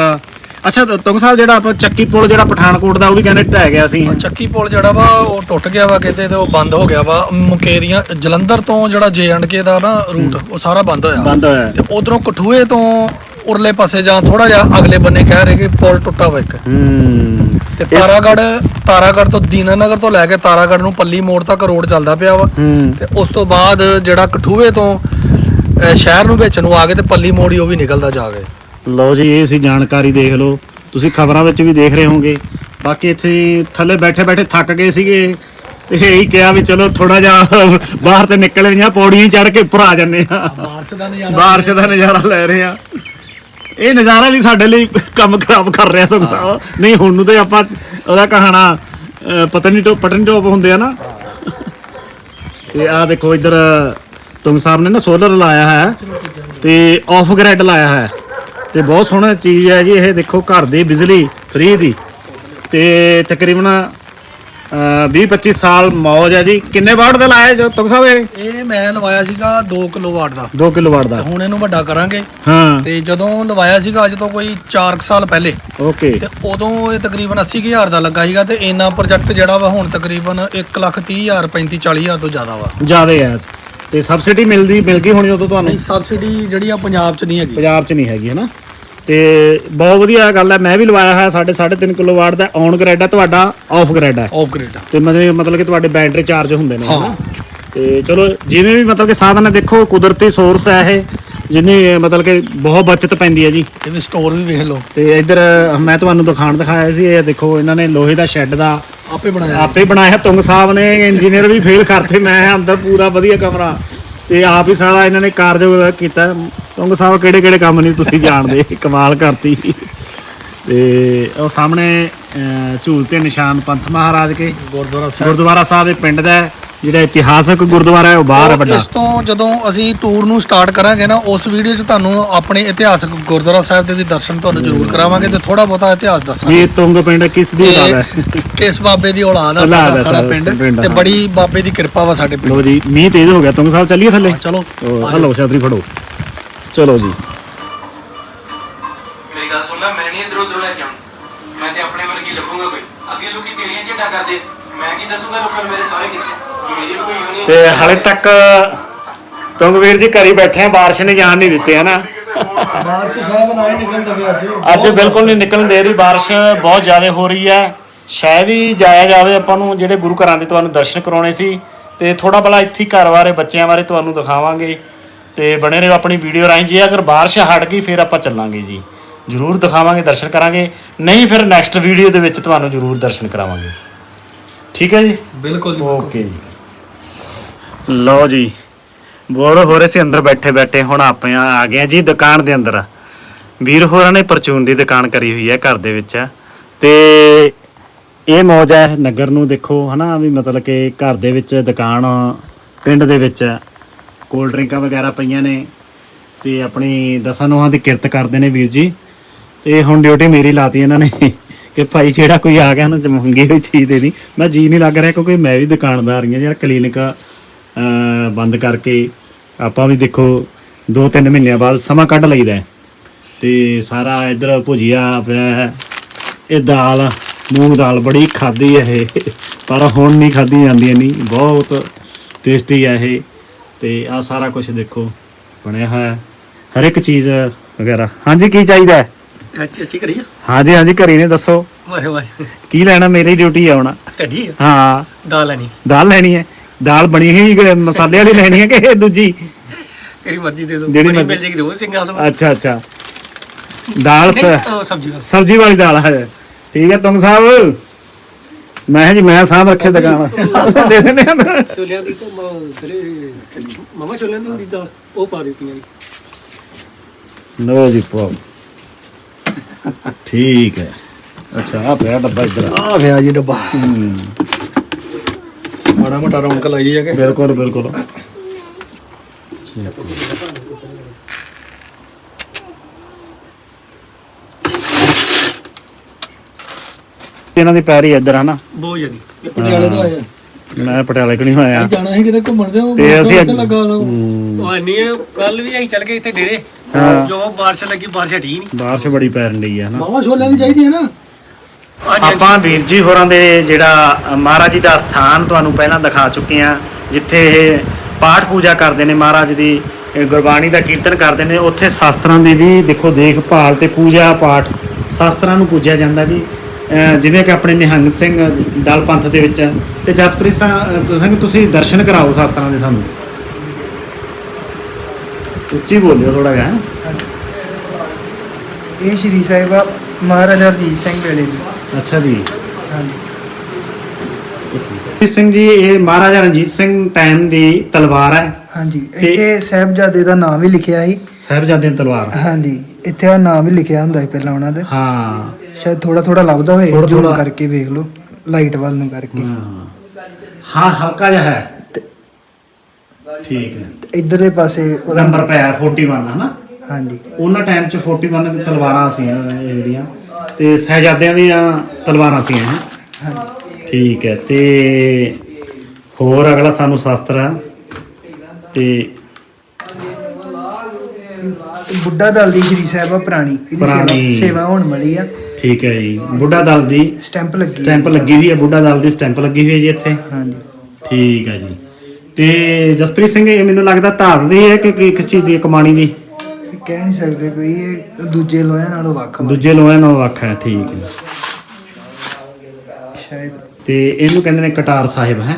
ਅੱਛਾ ਤੁੰਗ ਸਾਹਿਬ ਜਿਹੜਾ ਆਪਾਂ ਚੱਕੀ ਪੁਲ ਜਿਹੜਾ ਪਠਾਨਕੋਟ ਦਾ ਉਹ ਵੀ ਕਹਿੰਦੇ ਢਹਿ ਗਿਆ ਸੀ। ਚੱਕੀ ਪੁਲ ਜਿਹੜਾ ਵਾ ਉਹ ਟੁੱਟ ਗਿਆ ਵਾ ਕਿਤੇ ਤੇ ਉਹ ਬੰਦ ਹੋ ਗਿਆ ਵਾ। ਮੁਕੇਰੀਆਂ ਜਲੰਧਰ ਤੋਂ ਜਿਹੜਾ ਕੇ ਦਾ ਨਾ ਰੂਟ ਉਹ ਸਾਰਾ ਬੰਦ ਹੋਇਆ। ਬੰਦ ਹੋਇਆ। ਤੇ ਉਧਰੋਂ ਕਠੂਏ ਤੋਂ ਉਰਲੇ ਪਾਸੇ ਜਾਂ ਥੋੜਾ ਜਿਹਾ ਅਗਲੇ ਬੰਨੇ ਕਹਿ ਰਹੇ ਕਿ ਪੁਲ ਟੁੱਟਾ ਵਾ ਇੱਕ। ਹੂੰ। ਤੇ ਤਾਰਾਗੜ ਤਾਰਾਗੜ ਤੋਂ ਦੀਨਾਨਗਰ ਤੋਂ ਲੈ ਕੇ ਤਾਰਾਗੜ ਨੂੰ ਪੱਲੀ ਮੋੜ ਤੱਕ ਰੋਡ ਚੱਲਦਾ ਪਿਆ ਵਾ। ਹੂੰ। ਤੇ ਉਸ ਤੋਂ ਬਾਅਦ ਜਿਹੜਾ ਕਠੂਏ ਤੋਂ ਸ਼ਹਿਰ ਨੂੰ ਵਿੱਚ ਨੂੰ ਆ ਕੇ ਤੇ ਪੱਲੀ ਮੋੜੀ ਉਹ ਵੀ ਨਿਕਲਦਾ ਜਾ ਕੇ। ਲਓ ਜੀ ਇਹ ਸੀ ਜਾਣਕਾਰੀ ਦੇਖ ਲਓ। ਤੁਸੀਂ ਖਬਰਾਂ ਵਿੱਚ ਵੀ ਦੇਖ ਰਹੇ ਹੋਵੋਗੇ। ਬਾਕੀ ਇੱਥੇ ਥੱਲੇ ਬੈਠੇ ਬੈਠੇ ਥੱਕ ਗਏ ਸੀਗੇ। ਤੇ ਇਹੀ ਕਿਹਾ ਵੀ ਚਲੋ ਥੋੜਾ ਜਿਹਾ ਬਾਹਰ ਤੇ ਨਿਕਲੇ ਜਾਂ ਪੌੜੀਆਂ ਚੜ ਕੇ ਉੱਪਰ ਆ ਜੰਨੇ ਆ। ਬਾਰਿਸ਼ ਦਾ ਨਜ਼ਾਰਾ ਬਾਰਿਸ਼ ਦਾ ਨਜ਼ਾਰਾ ਲੈ ਰਹੇ ਆ। ਇਹ ਨਜ਼ਾਰਾ ਵੀ ਸਾਡੇ ਲਈ ਕੰਮ ਖਰਾਬ ਕਰ ਰਿਹਾ ਤੁਹਾਨੂੰ ਨਹੀਂ ਹੁਣ ਨੂੰ ਤੇ ਆਪਾਂ ਉਹਦਾ ਕਹਾਣਾ ਪਤਨੀ ਟੋ ਪਟਨ ਟੋਪ ਹੁੰਦੇ ਆ ਨਾ। ਤੇ ਆ ਦੇਖੋ ਇੱਧਰ ਤੁੰਗ ਸਾਹਿਬ ਨੇ ਨਾ ਸੋਲਰ ਲਾਇਆ ਹੈ। ਤੇ ਆਫ ਗ੍ਰਿਡ ਲਾਇਆ ਹੈ। ਤੇ ਬਹੁਤ ਸੋਹਣਾ ਚੀਜ਼ ਹੈ ਜੀ ਇਹ ਦੇਖੋ ਘਰ ਦੀ ਬਿਜਲੀ ਫ੍ਰੀ ਦੀ। ਤੇ ਤਕਰੀਬਨ 20 25 ਸਾਲ ਮੌਜ ਹੈ ਜੀ। ਕਿੰਨੇ ਵਾਟ ਦਾ ਲਾਇਆ ਜੋ ਤੁੰਗ ਸਾਹਿਬ ਇਹ? ਇਹ ਮੈਂ ਲਵਾਇਆ ਸੀਗਾ 2 ਕਿਲੋਵਾਟ ਦਾ। 2 ਕਿਲੋਵਾਟ ਦਾ। ਹੁਣ ਇਹਨੂੰ ਵੱਡਾ ਕਰਾਂਗੇ। ਹਾਂ। ਤੇ ਜਦੋਂ ਲਵਾਇਆ ਸੀਗਾ ਅੱਜ ਤੋਂ ਕੋਈ 4 ਸਾਲ ਪਹਿਲੇ। ਓਕੇ। ਤੇ ਉਦੋਂ ਇਹ ਤਕਰੀਬਨ 80000 ਦਾ ਲੱਗਾ ਸੀਗਾ ਤੇ ਇੰਨਾ ਪ੍ਰੋਜੈਕਟ ਜਿਹੜਾ ਵਾ ਹੁਣ ਤਕਰੀਬਨ 130000 35 40000 ਤੋਂ ਜ਼ਿਆਦਾ ਵਾ। ਜ਼ਿਆਦਾ ਹੈ ਤੇ ਸਬਸਿਡੀ ਮਿਲਦੀ ਮਿਲ ਗਈ ਹੋਣੀ ਉਦੋਂ ਤੁਹਾਨੂੰ? ਨਹੀਂ ਸਬਸਿਡੀ ਜਿਹੜੀ ਆ ਪੰਜਾਬ 'ਚ ਨਹੀਂ ਹੈਗੀ। ਪੰਜਾਬ 'ਚ ਨਹੀਂ ਹੈਗੀ ਹੈ ਨਾ? ਤੇ ਬਹੁਤ ਵਧੀਆ ਗੱਲ ਹੈ ਮੈਂ ਵੀ ਲਵਾਇਆ ਹੋਇਆ ਸਾਡੇ 3.5 ਕਿਲੋਵਾਟ ਦਾ ਔਨ ਗ੍ਰਿਡ ਹੈ ਤੁਹਾਡਾ ਆਫ ਗ੍ਰਿਡ ਹੈ। ਆਪਰੇਟ ਤੇ ਮਤਲਬ ਮਤਲਬ ਕਿ ਤੁਹਾਡੇ ਬੈਟਰੀ ਚਾਰਜ ਹੁੰਦੇ ਨੇ ਹਨਾ ਤੇ ਚਲੋ ਜਿਵੇਂ ਵੀ ਮਤਲਬ ਕਿ ਸਾਧਨ ਹੈ ਦੇਖੋ ਕੁਦਰਤੀ ਸੋਰਸ ਹੈ ਇਹ ਜਿੰਨੀ ਮਤਲਬ ਕਿ ਬਹੁਤ ਬਚਤ ਪੈਂਦੀ ਹੈ ਜੀ। ਇਹ ਵੀ ਸਟੋਰ ਵੀ ਵੇਖ ਲਓ। ਤੇ ਇੱਧਰ ਮੈਂ ਤੁਹਾਨੂੰ ਦਿਖਾਣ ਦਿਖਾਇਆ ਸੀ ਇਹ ਦੇਖੋ ਇਹਨਾਂ ਨੇ ਲੋਹੇ ਦਾ ਸ਼ੈੱਡ ਦਾ ਆਪੇ ਬਣਾਇਆ। ਆਪੇ ਬਣਾਇਆ ਤੁੰਗ ਸਾਹਿਬ ਨੇ ਇੰਜੀਨੀਅਰ ਵੀ ਫੇਲ ਕਰਤੇ ਮੈਂ ਅੰਦਰ ਪੂਰਾ ਵਧੀਆ ਕਮਰਾ। ਤੇ ਆਪ ਹੀ ਸਾਰਾ ਇਹਨਾਂ ਨੇ ਕਾਰਜ ਕੀਤਾ। ਤੁੰਗ ਸਾਹਿਬ ਕਿਹੜੇ ਕਿਹੜੇ ਕੰਮ ਨਹੀਂ ਤੁਸੀਂ ਜਾਣਦੇ? [laughs] ਕਮਾਲ ਕਰਤੀ। ਤੇ ਉਹ ਸਾਹਮਣੇ ਝੂਲ ਤੇ ਨਿਸ਼ਾਨ ਪੰਥ ਮਹਾਰਾਜ ਕੇ। ਗੁਰਦੁਆਰਾ ਸਾਹਿਬ। ਗੁਰਦੁਆਰਾ ਸਾਹਿਬ ਇਹ ਪਿੰਡ ਦਾ ਜਿਹੜਾ ਇਤਿਹਾਸਕ ਗੁਰਦੁਆਰਾ ਹੈ ਉਹ ਬਾਹਰ ਹੈ ਵੱਡਾ। ਇਸ ਤੋਂ ਜਦੋਂ ਅਸੀਂ ਟੂਰ ਨੂੰ ਸਟਾਰਟ ਕਰਾਂਗੇ ਨਾ ਉਸ ਵੀਡੀਓ 'ਚ ਤੁਹਾਨੂੰ ਆਪਣੇ ਇਤਿਹਾਸਕ ਗੁਰਦੁਆਰਾ ਸਾਹਿਬ ਦੇ ਵੀ ਦਰਸ਼ਨ ਤੁਹਾਨੂੰ ਜ਼ਰੂਰ ਕਰਾਵਾਂਗੇ ਤੇ ਥੋੜਾ ਬਹੁਤਾ ਇਤਿਹਾਸ ਦੱਸਾਂਗੇ। ਇਹ ਤੁੰਗ ਪਿੰਡ ਕਿਸ ਦੀ ਔਲਾਦ ਹੈ? ਕਿਸ ਬਾਬੇ ਦੀ ਔਲਾਦ ਸਾਡਾ ਆ ਸਾਰਾ ਪਿੰਡ ਤੇ ਹਾਂ। ਬੜੀ ਬਾਬੇ ਦੀ ਕਿਰਪਾ ਵਾ ਸਾਡੇ ਪਿੰਡ ਲੋ ਜੀ ਮੀਂਹ ਤੇਜ਼ ਹੋ ਗਿਆ ਤੁੰਗ ਸਾਹਿਬ ਚੱਲੀਏ ਥੱਲੇ? ਚਲੋ। ਹਲੋ ਛਤਰੀ ਫੜੋ। ਚਲੋ ਜੀ। ਮੇਰੀ ਗੱਲ ਸੁਣ ਲੈ ਮੈਂ ਨਹੀਂ ਇਧਰੋਂ ਉਧਰੋਂ ਲੈ ਕੇ ਆਉਣਾ। ਮੈਂ ਤੇ ਆਪਣੇ ਵਰਗੀ ਲੱਭੂਗਾ ਕੋਈ। ਅੱਗੇ ਲੋਕੀ ਤੇਰੀਆਂ ਝਿੰਡਾ ਕਰਦੇ। ਮੈਂ ਕੀ ਦੱਸੂਗਾ ਲੋਕਾਂ ਨੂੰ ਮੇਰੇ ਸਾਰੇ ਕਿੱਥੇ? ਮੇਰੀ ਵੀ ਕੋਈ ਹੋਣੀ ਤੇ ਹਾਲੇ ਤੱਕ ਤੁੰਗਵੀਰ ਜੀ ਘਰੀ ਬੈਠੇ ਆ ਬਾਰਿਸ਼ ਨੇ ਜਾਣ ਨਹੀਂ ਦਿੱਤੇ ਹਨਾ ਬਾਰਿਸ਼ ਸ਼ਾਇਦ ਨਾ ਹੀ ਨਿਕਲ ਦਵੇ ਅੱਜ। ਅੱਜ ਬਿਲਕੁਲ ਨਹੀਂ ਨਿਕਲਣ ਦੇ ਰਹੀ ਬਾਰਿਸ਼ ਬਹੁਤ ਜ਼ਿਆਦਾ ਹੋ ਰਹੀ ਹੈ। ਸ਼ਾਇਦ ਹੀ ਜਾਇਆ ਜਾਵੇ ਆਪਾਂ ਨੂੰ ਜਿਹੜੇ ਗੁਰੂ ਘਰਾਂ ਦੇ ਤੁਹਾਨੂੰ ਦਰਸ਼ਨ ਕਰਾਉਣੇ ਸੀ ਤੇ ਥੋੜਾ ਬਲਾ ਇੱਥੇ ਹੀ ਘਰ ਬਾਰੇ ਬੱਚਿਆਂ ਬਾਰੇ ਤੁਹਾਨੂੰ ਦਿਖਾਵਾਂਗੇ। ਤੇ ਬਣੇ ਰਹੋ ਆਪਣੀ ਵੀਡੀਓ ਰਾਹੀਂ ਜੇ ਅਗਰ ਬਾਰਿਸ਼ ਹਟ ਗਈ ਫਿਰ ਆਪਾਂ ਚੱਲਾਂਗੇ ਜੀ। ਜ਼ਰੂਰ ਦਿਖਾਵਾਂਗੇ ਦਰਸ਼ਨ ਕਰਾਂਗੇ। ਨਹੀਂ ਫਿਰ ਨੈਕਸਟ ਵੀਡੀਓ ਦੇ ਵਿੱਚ ਤੁਹਾਨੂੰ ਜ਼ਰੂਰ ਦਰਸ਼ਨ ਕਰਾਵਾਂਗੇ। ਠੀਕ ਹੈ ਜੀ? ਬਿਲਕੁਲ ਜੀ ਓਕੇ ਜੀ। ਲਓ ਜੀ ਬੋਰ ਹੋ ਰਹੇ ਸੀ ਅੰਦਰ ਬੈਠੇ ਬੈਠੇ ਹੁਣ ਆਪਾਂ ਆ ਗਏ ਆ ਜੀ ਦੁਕਾਨ ਦੇ ਅੰਦਰ। ਵੀਰ ਹੋਰਾਂ ਨੇ ਪਰਚੂਨ ਦੀ ਦੁਕਾਨ ਕਰੀ ਹੋਈ ਹੈ ਘਰ ਦੇ ਵਿੱਚ। ਤੇ ਇਹ ਮੌਜ ਹੈ ਨਗਰ ਨੂੰ ਦੇਖੋ ਹਨਾ ਵੀ ਮਤਲਬ ਕਿ ਘਰ ਦੇ ਵਿੱਚ ਦੁਕਾਨ ਪਿੰਡ ਦੇ ਵਿੱਚ ਕੋਲਡ ਡਰਿੰਕਾਂ ਵਗੈਰਾ ਪਈਆਂ ਨੇ। ਤੇ ਆਪਣੀ ਦਸਾਂ ਨੋਹਾਂ ਦੀ ਕਿਰਤ ਕਰਦੇ ਨੇ ਵੀਰ ਜੀ। ਤੇ ਹੁਣ ਡਿਊਟੀ ਮੇਰੀ ਲਾਤੀ ਇਹਨਾਂ ਨੇ। ਕਿ ਭਾਈ ਜਿਹੜਾ ਕੋਈ ਆ ਗਿਆ ਉਹਨੂੰ ਮੰਗੀ ਹੋਈ ਚੀਜ਼ ਦੇ ਦੀ। ਮੈਂ ਜੀ ਨਹੀਂ ਲੱਗ ਰਿਹਾ ਕਿਉਂਕਿ ਮੈਂ ਵੀ ਦੁਕਾਨਦਾਰ ਹੀ ਹਾਂ ਯਾਰ ਕਲੀਨਿਕ ਬੰਦ ਕਰਕੇ ਆਪਾਂ ਵੀ ਦੇਖੋ 2-3 ਮਹੀਨਿਆਂ ਬਾਅਦ ਸਮਾਂ ਕੱਢ ਲਈਦਾ ਹੈ। ਤੇ ਸਾਰਾ ਇਧਰ ਭੁਜੀਆ ਪਿਆ ਇਹ ਦਾਲ, ਮੂੰਗ ਦਾਲ ਬੜੀ ਖਾਦੀ ਹੈ ਇਹ, ਪਰ ਹੁਣ ਨਹੀਂ ਖਾਦੀ ਜਾਂਦੀ ਨਹੀਂ ਬਹੁਤ ਟੇਸਟੀ ਹੈ ਇਹ। ਤੇ ਆ ਸਾਰਾ ਕੁਝ ਦੇਖੋ, ਬਣਿਆ ਹੋਇਆ ਹਰ ਇੱਕ ਚੀਜ਼ ਵਗੈਰਾ। ਹਾਂਜੀ, ਕੀ ਚਾਹੀਦਾ ਹੈ? ਅੱਛੀ ਅੱਛੀ ਕਰੀ ਹਾਂਜੀ ਹਾਂਜੀ ਘਰੀ ਨੇ ਦੱਸੋ। ਮਾਰੇ ਮਾਰੇ ਕੀ ਲੈਣਾ ਮੇਰੀ ਡਿਊਟੀ ਆ ਹੁਣ? ਢੱਡੀ ਹਾਂ। ਦਾਲ ਲੈਣੀ। ਦਾਲ ਲੈਣੀ ਹੈ। ਦਾਲ ਬਣੀ ਹੋਈ ਮਸਾਲੇ ਵਾਲੀ ਲੈਣੀ ਹੈ ਕਿ ਦੂਜੀ? ਕਿਹੜੀ ਮਰਜ਼ੀ ਦੇ ਦਿਓ। ਜਿਹੜੀ ਬਣੀ ਮਰਜ਼ੀ। ਮਿਲ ਜੇਗੀ ਦੋ ਚੰਗਾ ਸਭ ਅੱਛਾ ਅੱਛਾ। ਦਾਲ ਸ- ਸਬਜ਼ੀ ਬਸ ਸਬਜ਼ੀ ਵਾਲੀ ਦਾਲ ਹੈ। ਠੀਕ ਹੈ ਤੁੰਗ ਸਾਹਿਬ। ਮੈਂ ਕਿਹਾ ਜੀ ਮੈਂ ਸਾਹਬ ਰੱਖੇ ਦੁਕਾਨ। ਦੇ ਦਿੰਦੇ ਆ ਛੋਲਿਆਂ ਦੀ ਤਾਂ ਗਲੇ ਮਮਾ ਛੋਲਿਆਂ ਦੀ ਹੁੰਦੀ ਦਾਲ ਉਹ ਪਾ ਦਿੱਤੀਆਂ ਜੀ। ਲੋ ਜੀ ਪਾਓ। ਠੀਕ ਹੈ। ਅੱਛਾ ਆ ਪਿਆ ਡੱਬਾ ਇੱਧਰ। ਆ ਗਿਆ ਜੀ ਡੱਬਾ। ਮਾੜਾ ਮੋਟਾ ਰੌਣਕ ਲਾਈ ਜਾ ਕੇ। ਬਿਲਕੁਲ ਬਿਲਕੁਲ। ਇਹਨਾਂ ਦੀ ਪੈਰੀ ਇੱਧਰ ਹਨਾ ਬਹੁਤ ਇਹ ਪਟਿਆਲੇ ਤੋਂ ਆਇਆ ਮੈਂ ਪਟਿਆਲੇ ਕਣੀ ਹੋਇਆ। ਜਾਣਾ ਸੀ ਕਿਤੇ ਘੁੰਮਣ ਦੇ ਉਹ ਤੇ ਅਸੀਂ ਲੱਗਾ ਉਹ ਨਹੀਂ ਕੱਲ ਵੀ ਅਸੀਂ ਚੱਲ ਗਏ ਇੱਥੇ ਡੇਰੇ। ਹਾਂ। ਜੋ ਬਾਰਿਸ਼ ਲੱਗੀ ਬਾਰਿਸ਼ ਹਟੀ ਨਹੀਂ। ਬਾਰਿਸ਼ ਬੜੀ ਪੈਣ ਲਈ ਹੈ ਹਨਾ ਮਾਵਾ ਛੋਲਿਆਂ ਦੀ ਚਾਹੀਦੀ ਹੈ ਨਾ। ਹਾਂਜੀ ਆਪਾਂ ਵੀਰ ਜੀ ਹੋਰਾਂ ਦੇ ਜਿਹੜਾ ਅ, ਮਹਾਰਾਜ ਜੀ ਦਾ ਸਥਾਨ ਤੁਹਾਨੂੰ ਪਹਿਲਾਂ ਦਿਖਾ ਚੁੱਕੇ ਆ ਜਿੱਥੇ ਇਹ ਪਾਠ ਪੂਜਾ ਕਰਦੇ ਨੇ ਮਹਾਰਾਜ ਦੀ ਇਹ ਗੁਰਬਾਣੀ ਦਾ ਕੀਰਤਨ ਕਰਦੇ ਨੇ। ਉੱਥੇ ਸ਼ਾਸਤਰਾਂ ਦੀ ਵੀ ਦੇਖੋ ਦੇਖਭਾਲ ਤੇ ਪੂਜਾ ਪਾਠ ਸ਼ਾਸਤਰਾਂ ਨੂੰ ਪੂਜਿਆ ਜਾਂਦਾ ਜੀ। ਅ, ਜਿਵੇਂ ਕਿ ਆਪਣੇ ਨਿਹੰਗ ਸਿੰਘ ਦਲ ਪੰਥ ਦੇ ਵਿੱਚ ਤੇ ਜਸਪ੍ਰੀਤ ਸਿੰਘ ਤੁਸੀਂ ਦਰਸ਼ਨ ਕਰਾਓ ਸ਼ਾਸਤਰਾਂ ਦੇ ਸਾਨੂੰ। ਉੱਚੀ ਬੋਲਿਓ ਥੋੜਾ ਜਿਹਾ ਇਹ ਸ਼੍ਰੀ ਸਾਹਿਬਾ ਮਹਾਰਾਜਾ ਰਣਜੀਤ ਸਿੰਘ ਵੇਲੇ ਦੀ ਅੱਛਾ ਜੀ। ਹਾਂਜੀ। ਰਣਜੀਤ ਸਿੰਘ ਜੀ ਇਹ ਮਹਾਰਾਜਾ ਰਣਜੀਤ ਸਿੰਘ ਟਾਈਮ ਦੀ ਤਲਵਾਰ ਹੈ। ਹਾਂਜੀ। ਤੇ- ਇੱਥੇ ਸਾਹਿਬਜ਼ਾਦੇ ਦਾ ਨਾਮ ਵੀ ਲਿਖਿਆ ਸੀ। ਸਾਹਿਬਜ਼ਾਦੇ ਦੀ ਤਲਵਾਰ। ਹਾਂਜੀ। ਇੱਥੇ ਆ ਨਾਮ ਵੀ ਲਿਖਿਆ ਹੁੰਦਾ ਸੀ ਪਹਿਲਾਂ ਉਹਨਾਂ ਦੇ। ਹਾਂ। ਸ਼ਾਇਦ ਥੋੜਾ ਥੋੜਾ ਲੱਭਦਾ ਹੋਏ। ਥੋੜ੍ਹਾ- ਜ਼ੂਮ ਥੋੜ੍ਹਾ। ਕਰਕੇ ਵੇਖ ਲਓ। ਲਾਈਟ ਵੱਲ ਨੂੰ ਕਰਕੇ। ਹਾਂ ਹਲਕਾ ਜਿਹਾ ਹੈ। ਠੀਕ ਹੈ। ਤੇ ਇੱਧਰਲੇ ਪਾਸੇ ਉਹਦਾ ਨੰਬਰ ਪਿਆ ਹੈ 41 ਹਨਾ? ਹਾਂਜੀ। ਉਹਨਾਂ ਟਾਈਮ ਚ 41 ਤਲਵਾਰਾਂ ਸੀ ਇਹ ਜਿਹੜੀਆਂ। ਤੇ ਸਹਿਜਾਦਿਆਂ ਦੀਆਂ ਤਲਵਾਰਾਂ ਸੀ ਹਾਂਜੀ। ਠੀਕ ਹੈ ਤੇ ਹੋਰ ਅਗਲਾ ਸਾਨੂੰ ਸ਼ਾਸਤਰ ਹੈ। ਤੇ ਤੇ ਬੁੱਢਾ ਦਲ ਦੀ ਸ਼੍ਰੀ ਸਾਹਿਬਾ ਪੁਰਾਣੀ ਇਹਦੀ ਪੁਰਾਣੀ। ਸੇਵਾ ਸੇਵਾ ਹੋਣ ਵਾਲੀ ਆ। ਠੀਕ ਹੈ ਜੀ। ਬੁੱਢਾ ਦਲ ਦੀ ਸਟੈਂਪ ਲੱਗੀ ਸਟੈਂਪ ਲੱਗੀ ਹੋਈ ਹੈ ਬੁੱਢਾ ਦਲ ਦੀ ਸਟੈਂਪ ਲੱਗੀ ਹੋਈ ਹੈ ਜੀ ਇੱਥੇ। ਹਾਂਜੀ। ਠੀਕ ਹੈ ਜੀ। ਤੇ ਜਸਪ੍ਰੀਤ ਸਿੰਘ ਇਹ ਮੈਨੂੰ ਲੱਗਦਾ ਧਾਰ ਦੀ ਹੈ ਕਿ ਕਿਸ ਚੀਜ਼ ਦੀ ਹੈ, ਕਮਾਣੀ ਦੀ? ਇਹ ਕਹਿ ਨਹੀਂ ਸਕਦੇ ਕੋਈ ਇਹ ਦੂਜੇ ਲੋਹਿਆਂ ਨਾਲੋਂ ਵੱਖ ਵਾ। ਦੂਜੇ ਲੋਹਾਂ ਨਾਲੋਂ ਵੱਖ ਹੈ ਠੀਕ ਹੈ। ਸ਼ਾਇਦ। ਤੇ ਇਹਨੂੰ ਕਹਿੰਦੇ ਨੇ ਕਟਾਰ ਸਾਹਿਬ ਹੈ?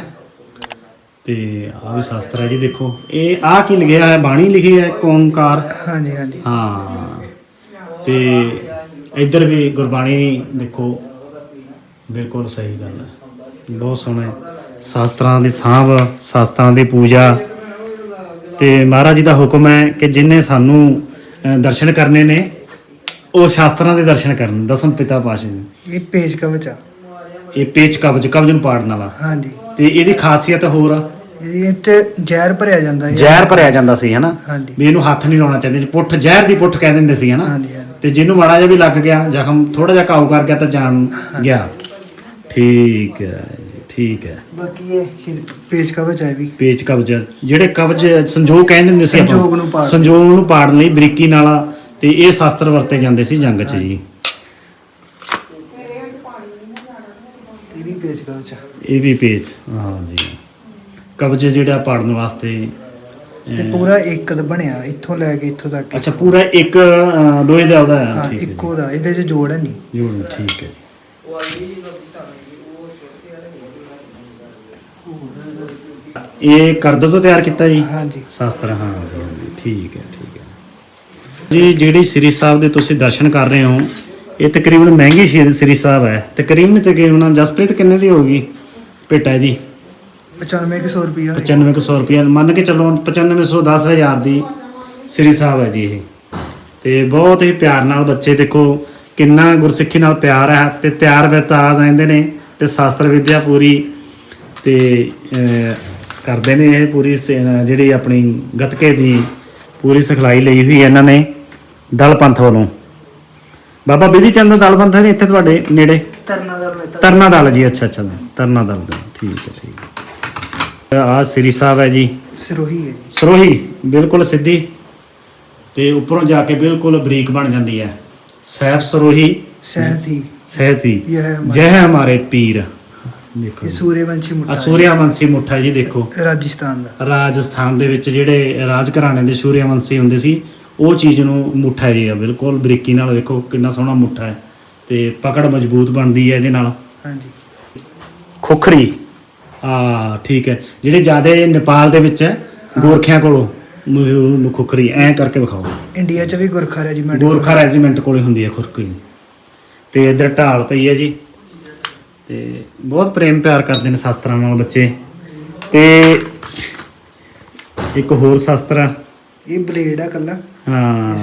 ਤੇ ਆ ਵੀ ਸ਼ਾਸਤਰ ਹੈ ਜੀ ਦੇਖੋ। ਇਹ ਆ ਕੀ ਲਿਖਿਆ ਹੈ ਬਾਣੀ ਲਿਖੀ ਹੈ ਓਮਕਾਰ? ਹਾਂਜੀ ਹਾਂਜੀ। ਹਾਂ। ਤੇ ਇੱਧਰ ਵੀ ਗੁਰਬਾਣੀ ਦੇਖੋ ਬਿਲਕੁਲ ਸਹੀ ਗੱਲ ਹੈ। ਬਹੁਤ ਸੋਹਣਾ ਹੈ। ਸ਼ਾਸਤਰਾਂ ਦੀ ਸਾਂਭ ਸ਼ਾਸਤਰਾਂ ਦੀ ਪੂਜਾ। ਤੇ ਮਹਾਰਾਜ ਜੀ ਦਾ ਹੁਕਮ ਹੈ ਕਿ ਜਿਨੇ ਸਾਨੂੰ ਦਰਸ਼ਨ ਕਰਨੇ ਨੇ ਉਹ ਸ਼ਾਸਤਰਾਂ ਦੇ ਦਰਸ਼ਨ ਕਰਨ ਦਸਮ ਪਿਤਾ ਪਾਸ਼ਾ ਜੀ। ਇਹ ਪੇਜ ਕਵਚ ਆ। ਇਹ ਪੇਚ ਕਬਜ ਕਬਜ ਨੂੰ ਪਾੜਨ ਵਾਲਾ। ਹਾਂਜੀ। ਤੇ ਇਹਦੀ ਖਾਸੀਅਤ ਹੋਰ ਆ। ਇਹ ਚ ਜ਼ਹਿਰ ਭਰਿਆ ਜਾਂਦਾ ਹੈ। ਜ਼ਹਿਰ ਭਰਿਆ ਜਾਂਦਾ ਸੀ ਹਨਾ? ਵੀ ਇਹਨੂੰ ਹੱਥ ਨਹੀਂ ਲਾਉਣਾ ਚਾਹੀਦਾ। ਪੁੱਠ ਜ਼ਹਿਰ ਦੀ ਪੁੱਠ ਕਹਿ ਦਿੰਦੇ ਸੀ ਹਨਾ? ਤੇ ਜਿਹਨੂੰ ਮਾੜਾ ਜਿਹਾ ਵੀ ਲੱਗ ਗਿਆ ਜ਼ਖਮ ਥੋੜਾ ਜਿਹਾ ਕਾਉ ਕਰ ਗਿਆ ਤਾਂ ਜਾਨ ਗਿਆ। ਠੀਕ ਹੈ। ਠੀਕ ਹੈ। ਬਾਕੀ ਇਹ ਸ਼੍ਰੀ- ਕਵਚ ਹੈ ਵੀ। ਪੇਚ ਕਬਜ ਜਿਹੜੇ ਕਬਜ ਸੰਜੋਗ ਕਹਿੰਦੇ ਹੁੰਦੇ ਸੀ ਆਪਾਂ। ਸੰਜੋਗ ਨੂੰ ਪਾੜ- ਸੰਜੋਗ ਨੂੰ ਪਾੜਨ ਲਈ ਬਰੀਕੀ ਨਾਲ ਤੇ ਇਹ ਸ਼ਾਸਤਰ ਵਰਤੇ ਜਾਂਦੇ ਸੀ ਜੰਗ 'ਚ ਜੀ। ਇਹ ਵੀ ਪੇਜ ਕਵਚ ਆ ਇਹ ਵੀ ਪੇਚ ਹਾਂ ਜੀ। ਕਬਜ ਜਿਹੜਾ ਪਾੜਨ ਵਾਸਤੇ ਇਹ ਪੂਰਾ ਇੱਕ ਦਾ ਬਣਿਆ ਇੱਥੋਂ ਲੈ ਕੇ ਇੱਥੋਂ ਤੱਕ। ਅੱਛਾ ਪੂਰਾ ਇੱਕ ਲੋਹੇ ਦਾ ਉਹਦਾ ਹੈ ਹਾਂ ਠੀਕ ਹੈ ਜੀ। ਇੱਕੋ ਦਾ ਇਹਦੇ ਚ ਜੋੜ ਹੈ ਨਹੀਂ। ਜੋੜ ਠੀਕ ਹੈ। ਇਹ ਕਰਦ ਤੋਂ ਤਿਆਰ ਕੀਤਾ ਜੀ? ਹਾਂਜੀ। ਸ਼ਾਸਤਰ ਹਾਂ ਜੀ ਹਾਂਜੀ, ਠੀਕ ਹੈ ਠੀਕ ਹੈ। ਜੀ ਜਿਹੜੀ ਸ੍ਰੀ ਸਾਹਿਬ ਦੇ ਤੁਸੀਂ ਦਰਸ਼ਨ ਕਰ ਰਹੇ ਹੋ ਇਹ ਤਕਰੀਬਨ ਮਹਿੰਗੀ ਸ਼੍ਰੀ ਸ੍ਰੀ ਸਾਹਿਬ ਹੈ। ਤਕਰੀਬਨ ਤਕਰੀਬਨ ਜਸਪ੍ਰੀਤ ਕਿੰਨੇ ਦੀ ਹੋਊਗੀ ਭੇਟਾ ਇਹਦੀ? 9500 ਰੁਪਿਆ 9500 ਰੁਪਏ ਮੰਨ ਕੇ ਚੱਲੋ 9500 10000 ਦੀ ਸ੍ਰੀ ਸਾਹਿਬ ਹੈ ਜੀ ਇਹ। ਤੇ ਬਹੁਤ ਹੀ ਪਿਆਰ ਨਾਲ ਬੱਚੇ ਦੇਖੋ ਕਿੰਨਾ ਗੁਰਸਿੱਖੀ ਨਾਲ ਪਿਆਰ ਹੈ ਤੇ ਤਿਆਰ ਬਿਤਾ ਰਹਿੰਦੇ ਨੇ ਤੇ ਸ਼ਾਸਤਰ ਵਿਦਿਆ ਪੂਰੀ ਤੇ ਅਹ, ਕਰਦੇ ਨੇ ਇਹ ਪੂਰੀ ਜਿਹੜੀ ਆਪਣੀ ਗਤਕੇ ਦੀ ਪੂਰੀ ਸਿਖਲਾਈ ਲਈ ਹੋਈ ਹੈ ਇਹਨਾਂ ਨੇ ਦਲ ਪੰਥ ਵੱਲੋਂ। ਬਾਬਾ ਬਿਧੀ ਚੰਦ ਦਲ ਪੰਥ ਨੀ ਇੱਥੇ ਤੁਹਾਡੇ ਨੇੜੇ? ਤਰਨਾ ਦਲ ਜੀ ਅੱਛਾ ਅੱਛਾ ਤਰਨਾ ਦਲ ਦਾ ਠੀਕ ਹੈ ਠੀਕ ਆ ਸ੍ਰੀ ਸਾਹਿਬ ਹੈ ਜੀ। ਸਿਰੋਹੀ ਹੈ ਜੀ। ਸਰੋਹੀ ਬਿਲਕੁਲ ਸਿੱਧੀ। ਤੇ ਉੱਪਰੋਂ ਜਾ ਕੇ ਬਿਲਕੁਲ ਬਰੀਕ ਬਣ ਜਾਂਦੀ ਹੈ। ਸੈਫ ਸਰੋਹੀ। ਸਹਿਤੀ। ਸਹਿਤੀ। ਜੈ ਹਮਾਰੇ ਪੀਰ। ਦੇਖੋ ਇਹ ਸੂਰਯਵੰਸ਼ੀ ਮੁੱਠਾ ਆ ਸੂਰਿਆਵੰਸ਼ੀ ਮੁੱਠਾ ਜੀ ਦੇਖੋ। ਹੈ, ਰਾਜਸਥਾਨ ਦਾ। ਰਾਜਸਥਾਨ ਦੇ ਵਿੱਚ ਜਿਹੜੇ ਰਾਜ ਘਰਾਣੇ ਦੇ ਸੂਰਿਆਵੰਸ਼ੀ ਹੁੰਦੇ ਸੀ ਉਹ ਚੀਜ਼ ਨੂੰ ਮੁੱਠਾ ਜੀ ਆ ਬਿਲਕੁਲ ਬਰੀਕੀ ਨਾਲ ਵੇਖੋ ਕਿੰਨਾ ਸੋਹਣਾ ਮੁੱਠਾ ਹੈ ਤੇ ਪਕੜ ਮਜ਼ਬੂਤ ਬਣਦੀ ਹੈ ਇਹਦੇ ਨਾਲ। ਹਾਂਜੀ। ਖੋਖਰੀ। ਆ ਠੀਕ ਹੈ। ਜਿਹੜੇ ਜਿਆਦੇ ਨੇਪਾਲ ਦੇ ਵਿੱਚ ਹੈ, ਗੋਰਖਿਆਂ ਕੋਲੋਂ ਨੂੰ ਨੂੰ ਖੋਖਰੀ ਐ ਕਰਕੇ ਵਿਖਾਓ। ਇੰਡੀਆ 'ਚ ਵੀ ਗੁਰਖਾ ਰੈਜੀਮੈਂਟ ਗੋਰਖਾ ਰੈਜੀਮੈਂਟ ਕੋਲੇ ਹੁੰਦੀ ਹੈ ਖੁਰਕੀ। ਤੇ ਇਧਰ ਢਾਲ ਪਈ ਹੈ ਜੀ। ਤੇ ਬਹੁਤ ਪ੍ਰੇਮ ਪਿਆਰ ਕਰਦੇ ਨੇ ਸ਼ਾਸਤਰਾਂ ਨਾਲ ਬੱਚੇ। ਤੇ ਇੱਕ ਹੋਰ ਸ਼ਾਸਤਰ ਆ। ਇਹ ਬਲੇਡ ਆ ਕੱਲਾ। ਹਾਂ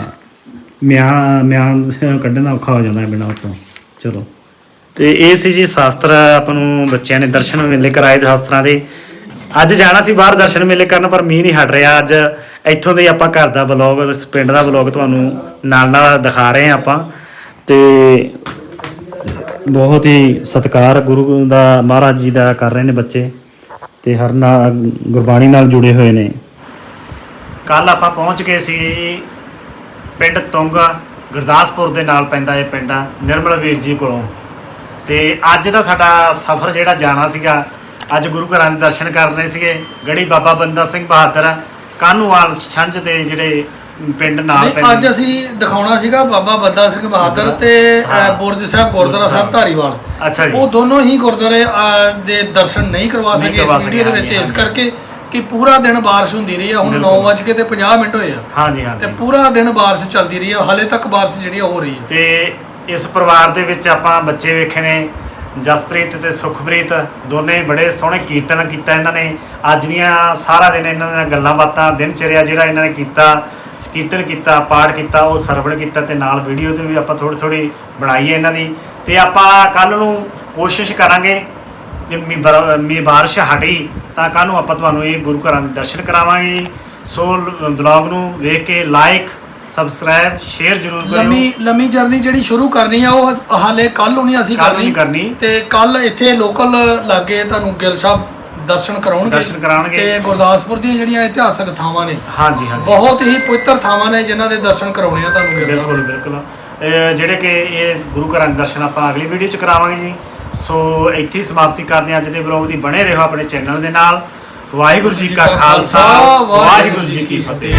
ਮਿਆਂ ਮਿਆਂ ਕੱਢਣਾ ਔਖਾ ਹੋ ਜਾਂਦਾ ਬਿਨਾਂ ਉਹ ਤੋਂ ਚਲੋ। ਤੇ ਇਹ ਸੀ ਜੀ ਸ਼ਾਸਤਰ ਆਪਾਂ ਨੂੰ ਬੱਚਿਆਂ ਨੇ ਦਰਸ਼ਨ ਮੇਲੇ ਕਰਾਏ ਸ਼ਾਸਤਰਾਂ ਦੇ। ਅੱਜ ਜਾਣਾ ਸੀ ਬਾਹਰ ਦਰਸ਼ਨ ਮੇਲੇ ਕਰਨ ਪਰ ਮੀਂਹ ਨਹੀਂ ਹਟ ਰਿਹਾ। ਅੱਜ ਇੱਥੋਂ ਦੇ ਆਪਾਂ ਘਰ ਦਾ ਵਲੌਗ ਪਿੰਡ ਦਾ ਵਲੌਗ ਤੁਹਾਨੂੰ ਨਾਲ ਨਾਲ ਦਿਖਾ ਰਹੇ ਹਾਂ ਆਪਾਂ। ਤੇ ਬਹੁਤ ਹੀ ਸਤਿਕਾਰ ਗੁਰੂ ਦਾ ਮਹਾਰਾਜ ਜੀ ਦਾ ਕਰ ਰਹੇ ਨੇ ਬੱਚੇ ਤੇ ਹਰ ਨਾਲ ਗੁਰਬਾਣੀ ਨਾਲ ਜੁੜੇ ਹੋਏ ਨੇ। ਕੱਲ ਆਪਾਂ ਪਹੁੰਚ ਗਏ ਸੀ ਪਿੰਡ ਤੁੰਗਾ, ਗੁਰਦਾਸਪੁਰ ਦੇ ਨਾਲ ਪੈਂਦਾ ਇਹ ਪਿੰਡ ਆ, ਨਿਰਮਲ ਵੀਰ ਜੀ ਕੋਲੋਂ। ਤੇ ਅੱਜ ਦਾ ਸਾਡਾ ਸਫ਼ਰ ਜਿਹੜਾ ਜਾਣਾ ਸੀਗਾ, ਅੱਜ ਗੁਰੂ ਘਰਾਂ ਦੇ ਦਰਸ਼ਨ ਕਰਨੇ ਸੀਗੇ। ਗੜੀ ਬਾਬਾ ਬੰਦਾ ਸਿੰਘ ਬਹਾਦਰ ਕਾਨੂੰਵਾਲ ਛੰਝ ਦੇ ਜਿਹੜੇ ਪਿੰਡ ਨਾਲ ਨਹੀਂ, ਅੱਜ ਅਸੀਂ ਦਿਖਾਉਣਾ ਸੀਗਾ ਬਾਬਾ ਬੰਦਾ ਸਿੰਘ ਬਹਾਦਰ ਤੇ ਅ, ਬੁਰਜ ਸਾਹਿਬ ਗੁਰਦੁਆਰਾ ਸਾਹਿਬ ਧਾਰੀਵਾਲ। ਅੱਛਾ ਜੀ। ਉਹ ਦੋਨੋਂ ਹੀ ਗੁਰਦੁਆਰੇ ਅ, ਦੇ ਦਰਸ਼ਨ ਨਹੀਂ ਕਰਵਾ ਨਹੀਂ ਸਕੇ ਇਸ ਕਰਵਾ ਸਕੇ, ਵੀਡੀਓ ਦੇ ਵਿੱਚ। ਹਾਂਜੀ, ਇਸ ਕਰਕੇ ਕਿ ਪੂਰਾ ਦਿਨ ਬਾਰਿਸ਼ ਹੁੰਦੀ ਰਹੀ ਆ। ਹੁਣ ਬਿਲਕੁਲ। 9:50 ਤੇ 50 ਮਿੰਟ ਹੋਏ ਆ। ਹਾਂਜੀ ਤੇ ਹਾਂਜੀ ਪੂਰਾ ਦਿਨ ਬਾਰਿਸ਼ ਚੱਲਦੀ ਰਹੀ ਆ। ਹਾਲੇ ਤੱਕ ਬਾਰਿਸ਼ ਜਿਹੜੀ ਆ ਹੋ ਰਹੀ ਆ। ਤੇ ਇਸ ਪਰਿਵਾਰ ਦੇ ਵਿੱਚ ਆਪਾਂ ਬੱਚੇ ਵੇਖੇ ਨੇ ਜਸਪ੍ਰੀਤ ਤੇ ਸੁਖਪ੍ਰੀਤ। ਦੋਨੇ ਬੜੇ ਸੋਹਣੇ ਕੀਰਤਨ ਕੀਤਾ ਇਹਨਾਂ ਨੇ। ਅੱਜ ਦੀਆਂ ਸਾਰਾ ਦਿਨ ਇਹਨਾਂ ਦੀਆਂ ਗੱਲਾਂ ਬਾਤਾਂ ਦਿਨ ਚਰਿਆ ਜਿਹੜਾ ਇਹਨਾਂ ਨੇ ਕੀਤਾ। ਕੀਰਤਨ ਕੀਤਾ ਪਾਠ ਕੀਤਾ ਉਹ ਸਰਵਣ ਕੀਤਾ ਤੇ ਨਾਲ ਵੀਡੀਓ ਤੇ ਵੀ ਆਪਾਂ ਥੋੜੀ ਥੋੜੀ ਬਣਾਈ ਹੈ ਇਹਨਾਂ ਦੀ। ਤੇ ਆਪਾਂ ਕੱਲ ਨੂੰ ਕੋਸ਼ਿਸ਼ ਕਰਾਂਗੇ ਜੇ ਮੀਂਹ ਬਰ- ਮੀਂਹ ਬਾਰਿਸ਼ ਹਟੀ ਤਾਂ ਕੱਲ ਨੂੰ ਆਪਾਂ ਤੁਹਾਨੂੰ ਇਹ ਗੁਰੂ ਘਰਾਂ ਦੇ ਦਰਸ਼ਨ ਕਰਾਵਾਂਗੇ। ਸੋ ਬਲੌਗ ਨੂੰ ਵੇਖ ਕੇ ਲਾਈਕ ਸਬਸਕ੍ਰਾਈਬ ਸ਼ੇਅਰ ਜ਼ਰੂਰ ਕਰਿਓ। ਲੰਮੀ ਲੰਮੀ ਜਰਨੀ ਜਿਹੜੀ ਸ਼ੁਰੂ ਕਰਨੀ ਆ ਉਹ ਹਾਲੇ ਕੱਲ ਨੂੰ ਨਹੀਂ ਅਸੀਂ ਕਰਨੀ। ਤੇ ਕੱਲ ਇੱਥੇ ਲੋਕਲ ਲਾਗੇ ਤੁਹਾਨੂੰ ਗਿੱਲ ਸਾਹਿਬ ਦਰਸ਼ਨ ਕਰਾਉਣਗੇ ਦਰਸ਼ਨ ਕਰਾਉਣਗੇ। ਤੇ ਗੁਰਦਾਸਪੁਰ ਦੀਆਂ ਜਿਹੜੀਆਂ ਇਤਿਹਾਸਕ ਥਾਵਾਂ ਨੇ ਹਾਂਜੀ ਹਾਂਜੀ। ਬਹੁਤ ਹੀ ਪਵਿੱਤਰ ਥਾਵਾਂ ਨੇ ਜਿਨ੍ਹਾਂ ਦੇ ਦਰਸ਼ਨ ਕਰਾਉਣੇ ਆ ਤੁਹਾਨੂੰ ਗਿੱਲ ਸਾਹਿਬ। ਬਿਲਕੁਲ। ਬਿਲਕੁਲ ਜਿਹੜੇ ਕਿ ਇਹ ਗੁਰੂ ਘਰਾਂ ਦੇ ਦਰਸ਼ਨ ਆਪਾਂ ਅਗਲੀ ਵੀਡੀਓ ਚ ਕਰਾਵਾਂਗੇ ਜੀ। ਸੋ ਇੱਥੇ ਹੀ ਸਮਾਪਤੀ ਕਰਦੇ ਹਾਂ ਅੱਜ ਦੇ ਵਲੌਗ ਦੀ। ਬਣੇ ਰਹੋ ਆਪਣੇ ਚੈਨਲ ਦੇ ਨਾਲ। ਵਾਹਿਗੁਰੂ ਜੀ ਕਾ ਖਾਲਸਾ ਵਾਹਿਗੁਰੂ ਜੀ ਕੀ ਫਤਿਹ।